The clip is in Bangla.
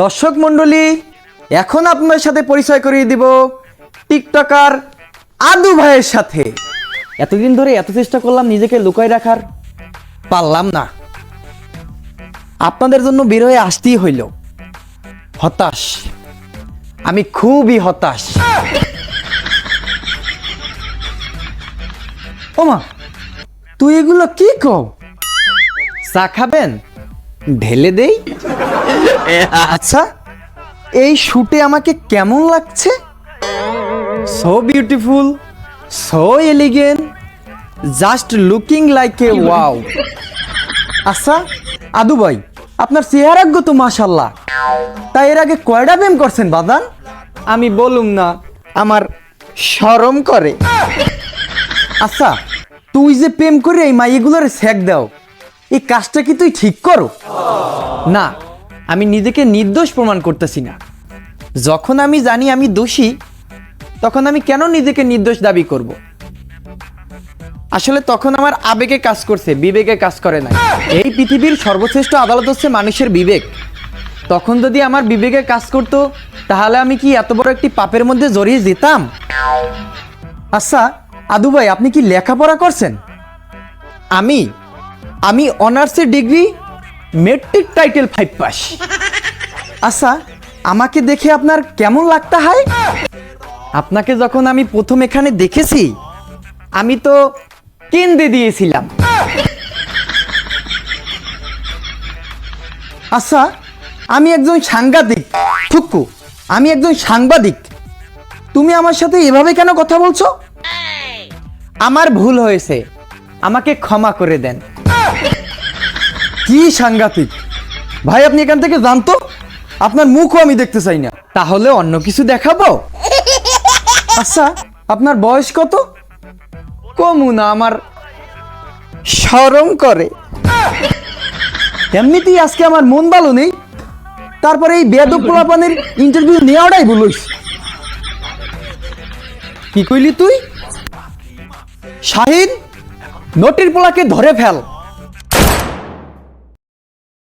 দর্শক মণ্ডলী, এখন আপনার সাথে পরিচয় করিয়ে দিব টিকটকার আদু ভাইয়ের সাথে। এতদিন ধরে এত চেষ্টা করলাম নিজেকে লুকায় রাখার, পারলাম না। আপনাদের জন্য বের হয়ে আসতেই হইল। হতাশ। আমি খুবই হতাশ। ওমা, তুই এগুলো কি কও? চা খাবেন? ঢেলে দেই? আচ্ছা এই শুটে আমাকে কেমন লাগছে? So beautiful so elegant just looking like a wow আচ্ছা আদু ভাই আপনার চেহারাজ্ঞ তো মাশাল্লাহ তাই এর আগে কয়টা প্রেম করছেন বাদান? আমি বলুম না আমার শরম করে। আচ্ছা তুই যে প্রেম করে এই মাইগুলোর স্যাক দাও। এই কাজটা কি তুই ঠিক করো? না, আমি নিজেকে নির্দোষ প্রমাণ করতেছি না। যখন আমি জানি আমি দোষী, তখন আমি কেন নিজেকে নির্দোষ দাবি করব? আসলে তখন আমার আবেগে কাজ করছে, বিবেকে কাজ করে না এই পৃথিবীর সর্বশ্রেষ্ঠ আদালত হচ্ছে মানুষের বিবেক। তখন যদি আমার বিবেকে কাজ করতো, তাহলে আমি কি এত বড় একটি পাপের মধ্যে জড়িয়ে যেতাম? আচ্ছা আদু ভাই, আপনি কি লেখাপড়া করছেন? আমি? আমি অনার্সের degree, matric title five pass আচ্ছা আমাকে দেখে আপনার কেমন লাগতা হয়? আপনাকে যখন আমি প্রথম এখানে দেখেছি, আমি তো কেন্দ্রে দিয়েছিলাম। আচ্ছা আমি একজন সাংবাদিক থুক্কু আমি একজন সাংবাদিক। তুমি আমার সাথে এভাবে কেন কথা বলছো? আমার ভুল হয়েছে, আমাকে ক্ষমা করে দেন। কি সাংঘাতিক? ভাই, আপনি এখান থেকে জানতো? আপনার মুখও আমি দেখতে চাই না। তাহলে অন্য কিছু দেখাবো? আচ্ছা আপনার বয়স কত? কমু না, আমার সরম করে। এমনিতেই আজকে আমার মন ভালো নেই। তারপরে এই বেদক পোলাপানের ইন্টারভিউ নেওয়াটাই বলিস কি কইলি তুই? শাহিন, নটির পোলাকে ধরে ফেল।